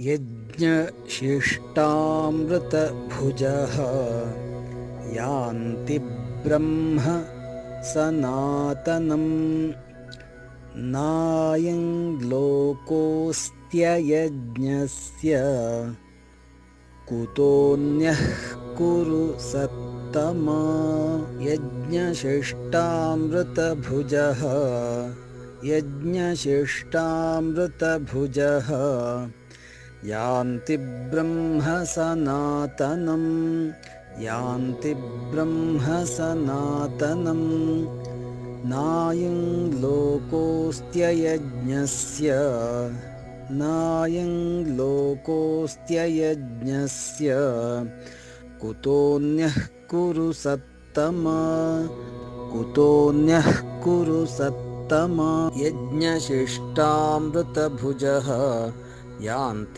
यज्ञशिष्टामृतभुजः यान्ति ब्रह्म सनातनं। नायं लोकोऽस्त्ययज्ञस्य कुतोऽन्यः कुरु सत्तमा। यज्ञशिष्टामृतभुजः यज्ञशिष्टामृतभुजः यान्ति ब्रह्म सनातनं यान्ति ब्रह्म सनातनं नायं लोकोऽस्त्ययज्ञस्य। नायं लोकोऽस्त्ययज्ञस्य। कुतोऽन्यः कुरु सत्तमा। कुतोऽन्यः कुरु सत्तमा। यज्ञशिष्टामृतभुजः। यान्ति